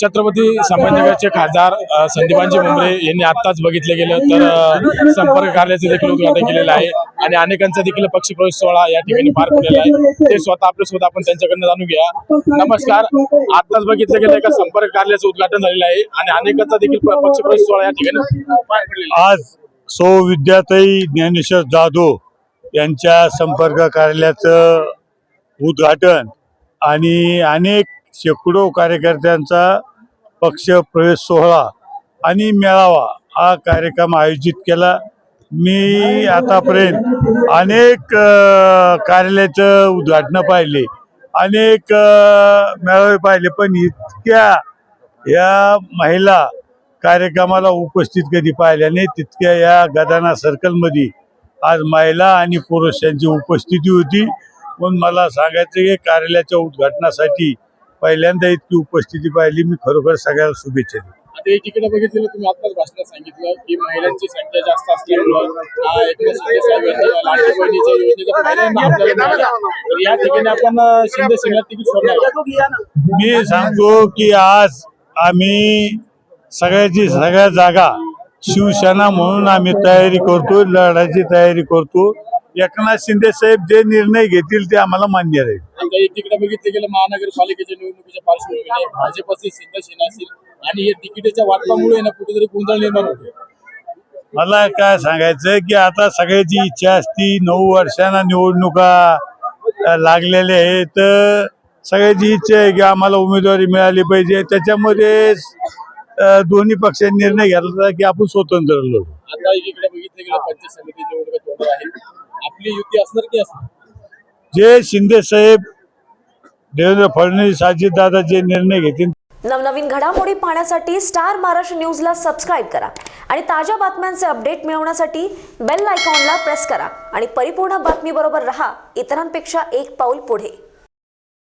छत्रपती संभाजीनगरचे खासदार संदीपांजी मुंबरे यांनी आत्ताच बघितलं गेलं तर संपर्क कार्याचं देखील उद्घाटन केलेलं आहे आणि अनेकांचा देखील पक्षप्रवेश सोहळा या ठिकाणी पार पडलेला आहे. ते स्वतः आपल्या स्वतः आपण त्यांच्याकडनं जाणून घ्या नमस्कार. आत्ताच बघितलं गेलं का संपर्क कार्याचं उद्घाटन झालेलं आहे आणि अनेकांचा देखील प- पक्षप्रवेश सोहळा या ठिकाणी पार पडलेला आज सौ विद्याताई ज्ञानेश्वर जाधव यांच्या संपर्क कार्यालयाचं उद्घाटन आणि अनेक शेकडो कार्यकर्त्यांचा पक्ष प्रवेश सोहळा आणि मेळावा हा कार्यक्रम आयोजित केला. मी आतापर्यंत अनेक कार्यालयाचं उद्घाटनं पाहिले अनेक मेळावे पाहिले पण इतक्या या महिला कार्यक्रमाला उपस्थित कधी पाहिल्या नाही तितक्या या गदाना सर्कलमध्ये आज महिला आणि पुरुष यांची उपस्थिती होती. म्हणून मला सांगायचं की कार्यालयाच्या उद्घाटनासाठी पहिल्यांदा इतकी उपस्थिती पाहिली मी खरोखर सगळ्याला शुभेच्छा देतो. आता एकीकडे बघितलं तुम्ही आत्ताच भाषणात सांगितलं की महिलांची संख्या जास्त असल्यामुळं आ, एकनाथ शिंदे साहेब यांनी लाडक्या बहिणीच्या योजनेचा पहिल्यांदा आपल्याला मिळाला. तर या ठिकाणी आपण अ, शिंदे सेनेला तिकीट सोडणार मी सांगतो की आज आम्ही सगळ्याची सगळ्या जागा शिवसेना म्हणून आम्ही तयारी करतो लढायची तयारी करतो. एकनाथ शिंदे साहेब जे निर्णय घेतील ते आम्हाला मान्य राहील. आता एकीकडे बघितलं गेलं महानगरपालिकेच्या निवडणुकीच्या पार्श्वभूमीवर भाजपचे असेल आणि या तिकिटाच्या वाटपामुळे ना कुठेतरी गोंधळ निर्माण होते मला काय सांगायचं की आता सगळ्याची इच्छा असती नऊ वर्षांना निवडणुका लागलेल्या आहेत. तर सगळ्याची इच्छा आहे की आम्हाला उमेदवारी मिळाली पाहिजे. त्याच्यामध्ये दोन्ही पक्षांनी निर्णय घेतला की आपण स्वतंत्र लढू. आता एकीकडे बघितलं गेलं पंचायत समिती निवडणुका आहे आपली युती असणार की असणार? जे शिंदे साहेब देवेंद्र फडणवीस अजितदादा जे निर्णय घेतील. नवनवीन घडामोडी पाहण्यासाठी स्टार महाराष्ट्र न्यूजला सबस्क्राईब करा आणि ताज्या बातम्यांचे अपडेट मिळवण्यासाठी बेल आयकॉनला प्रेस करा आणि परिपूर्ण बातमीबरोबर रहा इतरांपेक्षा एक पाऊल पुढे.